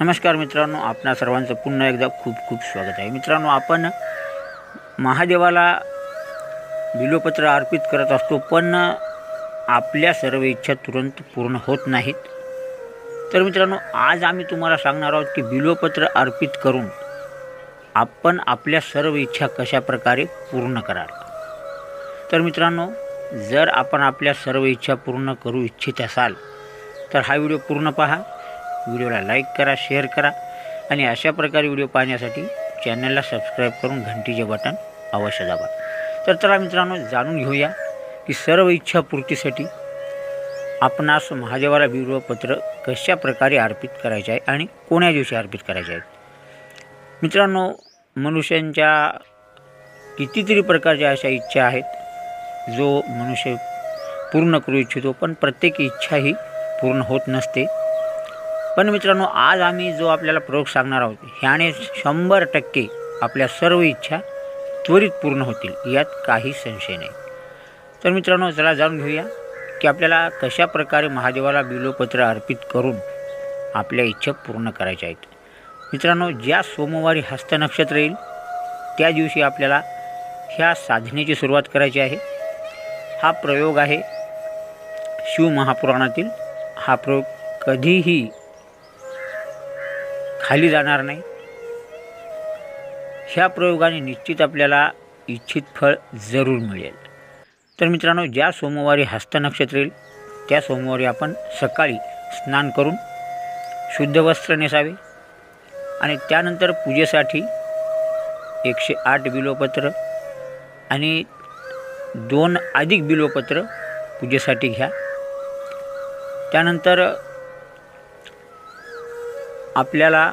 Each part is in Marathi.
नमस्कार मित्रांनो आपणा सर्वांचं पुन्हा एकदा खूप खूप स्वागत आहे. मित्रांनो आपण महादेवाला बिलोपत्र अर्पित करत असतो पण आपल्या सर्व इच्छा तुरंत पूर्ण होत नाहीत. तर मित्रांनो आज आम्ही तुम्हाला सांगणार आहोत की बिलोपत्र अर्पित करून आपण आपल्या सर्व इच्छा कशा प्रकारे पूर्ण कराल. तर मित्रांनो जर आपण आपल्या सर्व इच्छा पूर्ण करू इच्छित असाल तर हा व्हिडिओ पूर्ण पहा. व्हिडिओला लाईक करा शेअर करा आणि अशा प्रकारे व्हिडिओ पाहण्यासाठी चॅनलला सबस्क्राईब करून घंटीचे बटन अवश्य दाबा. तर चला मित्रांनो जाणून घेऊया की सर्व इच्छापूर्तीसाठी आपणास महादेवाला बिल्वपत्र कशा प्रकारे अर्पित करायचे आहे आणि कोण्या दिवशी अर्पित करायचे आहेत मित्रांनो मनुष्यांच्या कितीतरी प्रकारच्या अशा इच्छा आहेत जो मनुष्य पूर्ण करू इच्छितो पण प्रत्येक इच्छा ही पूर्ण होत नसते. पण मित्रांनो आज आम्ही जो आपल्याला प्रयोग सांगणार आहोत ह्याने शंभर टक्के आपल्या सर्व इच्छा त्वरित पूर्ण होतील यात काही संशय नाही. तर मित्रांनो चला जाणून घेऊया की आपल्याला कशा प्रकारे महादेवाला बिलोपत्र अर्पित करून आपल्या इच्छा पूर्ण करायच्या आहेत. मित्रांनो ज्या सोमवारी हस्त नक्षत्र येईल त्या दिवशी आपल्याला ह्या साधनेची सुरुवात करायची आहे. हा प्रयोग आहे शिवमहापुराणातील हा प्रयोग कधीही खाली जाणार नाही. ह्या प्रयोगाने निश्चित आपल्याला इच्छित फळ जरूर मिळेल. तर मित्रांनो ज्या सोमवारी हस्तनक्षत्र येईल त्या सोमवारी आपण सकाळी स्नान करून शुद्ध वस्त्र नेसावे आणि त्यानंतर पूजेसाठी एकशे आठ बिलोपत्र आणि दोन अधिक बिलोपत्र पूजेसाठी घ्या. त्यानंतर आपल्याला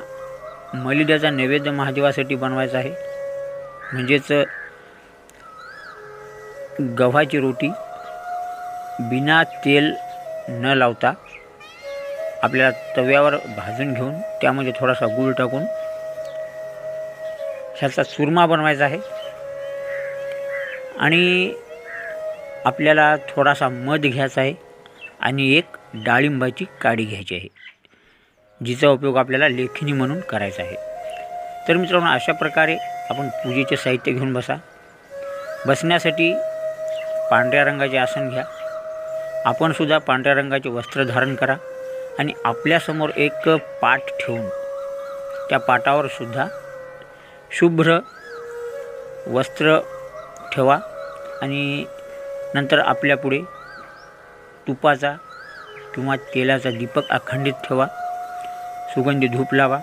मलिद्याचा नैवेद्य महादेवासाठी बनवायचा आहे. म्हणजेच गव्हाची रोटी बिना तेल न लावता आपल्याला तव्यावर भाजून घेऊन त्यामध्ये थोडासा गूळ टाकून ह्याचा चुरमा बनवायचा आहे. आणि आपल्याला थोडासा मध घ्यायचा आहे आणि एक डाळिंबाची काडी घ्यायची आहे. जिचा उपयोग आपल्याला लेखिनी म्हणून करायचा आहे. तर मित्रांनो अशा प्रकारे आपण पूजेचे साहित्य घेऊन बसा. बसण्यासाठी पांढऱ्या रंगाचे आसन घ्या. आपणसुद्धा पांढऱ्या रंगाचे वस्त्र धारण करा आणि आपल्यासमोर एक पाट ठेवून त्या पाटावर सुद्धा शुभ्र वस्त्र ठेवा आणि नंतर आपल्यापुढे तुपाचा किंवा तेलाचा दीपक अखंडित ठेवा. सुगंधी धूप लावा.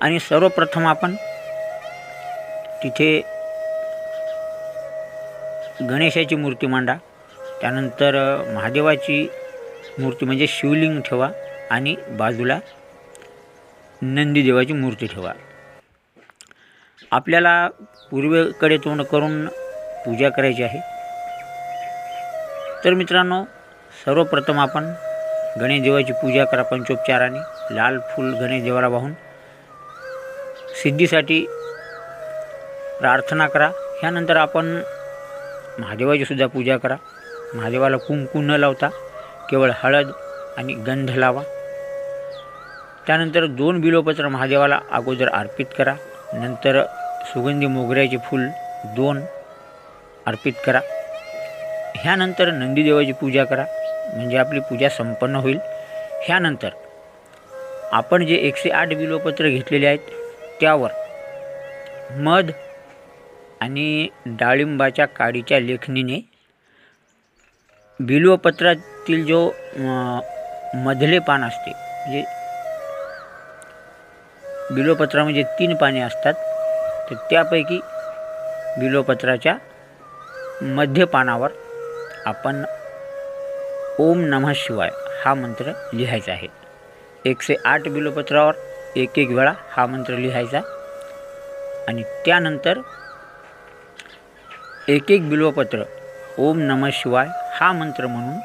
आणि सर्वप्रथम आपण तिथे गणेशाची मूर्ती मांडा. त्यानंतर महादेवाची मूर्ती म्हणजे शिवलिंग ठेवा आणि बाजूला नंदीदेवाची मूर्ती ठेवा. आपल्याला पूर्वेकडे तोंड करून पूजा करायची आहे. तर मित्रांनो सर्वप्रथम आपण गणेश देवाची पूजा करा पंचोपचाराने. लाल फूल गणेश देवाला वाहून सिद्धीसाठी प्रार्थना करा. ह्यानंतर आपण महादेवाची सुद्धा पूजा करा. महादेवाला कुंकू न लावता केवळ हळद आणि गंध लावा. त्यानंतर दोन बिलोपत्र महादेवाला अगोदर अर्पित करा. नंतर सुगंधी मोगऱ्याचे फूल दोन अर्पित करा. ह्यानंतर नंदीदेवाची पूजा करा. म्हणजे आपली पूजा संपन्न होईल. ह्यानंतर आपण जे एकशे आठ बिलोपत्र घेतलेले आहेत त्यावर मध आणि डाळिंबाच्या काडीच्या लेखणीने बिल्वपत्रातील जो मधले पान असते म्हणजे बिलोपत्रामध्ये तीन पाने असतात तर त्यापैकी बिलोपत्राच्या मध्य पानावर आपण ओम नमः शिवाय हा मंत्र लिहायचा आहे. एकशे आठ बिलोपत्रावर एक एक वेळा हा मंत्र लिहायचा. आणि त्यानंतर एक एक बिल्वपत्र ओम नमः शिवाय हा मंत्र म्हणून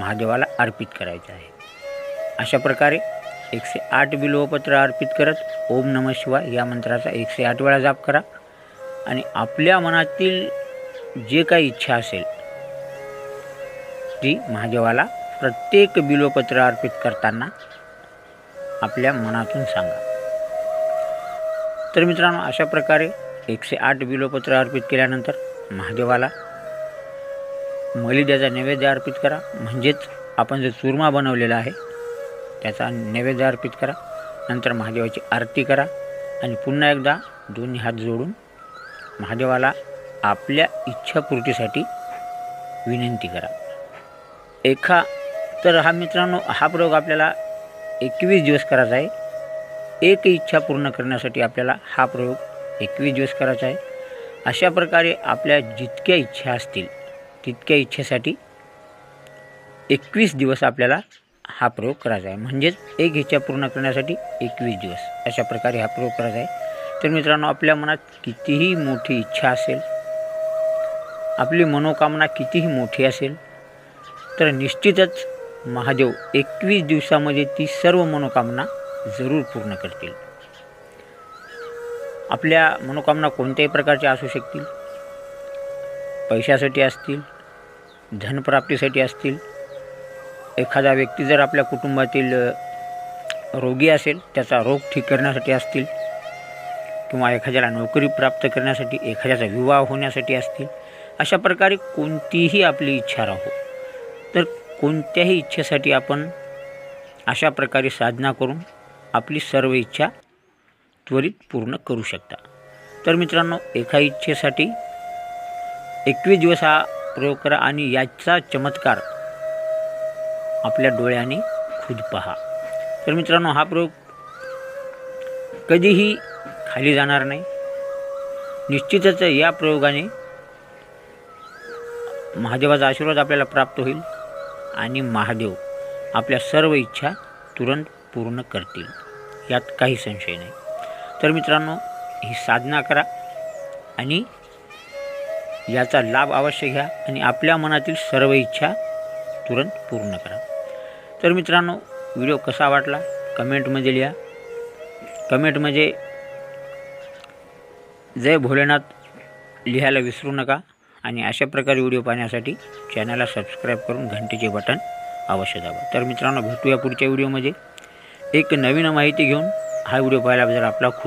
महादेवाला अर्पित करायचा आहे. अशा प्रकारे एकशे आठ बिल्वपत्र अर्पित करत ओम नमः शिवाय या मंत्राचा एकशे आठ वेळा जाप करा. आणि आपल्या मनातील जे काही इच्छा असेल ती महादेवाला प्रत्येक बिलोपत्र अर्पित करताना आपल्या मनातून सांगा. तर मित्रांनो अशा प्रकारे एकशे आठ बिलोपत्र अर्पित केल्यानंतर महादेवाला मलिद्याचा नैवेद्य अर्पित करा. म्हणजेच आपण जो चुरमा बनवलेला आहे त्याचा नैवेद्य अर्पित करा. नंतर महादेवाची आरती करा आणि पुन्हा एकदा दोन्ही हात जोडून महादेवाला आपल्या इच्छापूर्तीसाठी विनंती करा. एका तर हा मित्रांनो हा प्रयोग आपल्याला एकवीस दिवस करायचा आहे. एक इच्छा पूर्ण करण्यासाठी आपल्याला हा प्रयोग एकवीस दिवस करायचा आहे. अशा प्रकारे आपल्या जितक्या इच्छा असतील तितक्या इच्छेसाठी एकवीस दिवस आपल्याला हा प्रयोग करायचा आहे. म्हणजेच एक इच्छा पूर्ण करण्यासाठी एकवीस दिवस अशा प्रकारे हा प्रयोग करायचा आहे. तर मित्रांनो आपल्या मनात कितीही मोठी इच्छा असेल आपली मनोकामना कितीही मोठी असेल तर निश्चितच महादेव एकवीस दिवसामध्ये ती सर्व मनोकामना जरूर पूर्ण करतील. आपल्या मनोकामना कोणत्याही प्रकारच्या असू शकतील. पैशासाठी असतील धनप्राप्तीसाठी असतील. एखादा व्यक्ती जर आपल्या कुटुंबातील रोगी असेल त्याचा रोग ठीक करण्यासाठी असतील किंवा एखाद्याला नोकरी प्राप्त करण्यासाठी एखाद्याचा विवाह होण्यासाठी असतील अशा प्रकारे कोणतीही आपली इच्छा राहो. तर कोणत्याही इच्छेसाठी आपण अशा प्रकारे साधना करून आपली सर्व इच्छा त्वरित पूर्ण करू शकता. तर मित्रांनो एका इच्छेसाठी एकवीस दिवस हा प्रयोग करा आणि याचा चमत्कार आपल्या डोळ्याने खुद पहा. तर मित्रांनो हा प्रयोग कधीही खाली जाणार नाही. निश्चितच या प्रयोगाने महादेवाचा आशीर्वाद आपल्याला प्राप्त होईल. आणि महादेव आपल्या सर्व इच्छा तुरंत पूर्ण करतील. यात काही संशय नाही. तर मित्रांनो ही साधना करा आणि याचा लाभ अवश्य घ्या आणि आपल्या मनातील सर्व इच्छा तुरंत पूर्ण करा. तर मित्रांनो व्हिडिओ कसा वाटला? कमेंटमध्ये लिहा. कमेंटमध्ये जय भोलेनाथ लिहायला विसरू नका. आणि अशा प्रकारे व्हिडिओ पाहण्यासाठी चॅनलला सबस्क्राईब करून घंटेचे बटन अवश्य दाबा. तर मित्रांनो भेटूया पुढच्या व्हिडिओमध्ये. एक नवीन माहिती घेऊन हा व्हिडिओ जर आपला खूप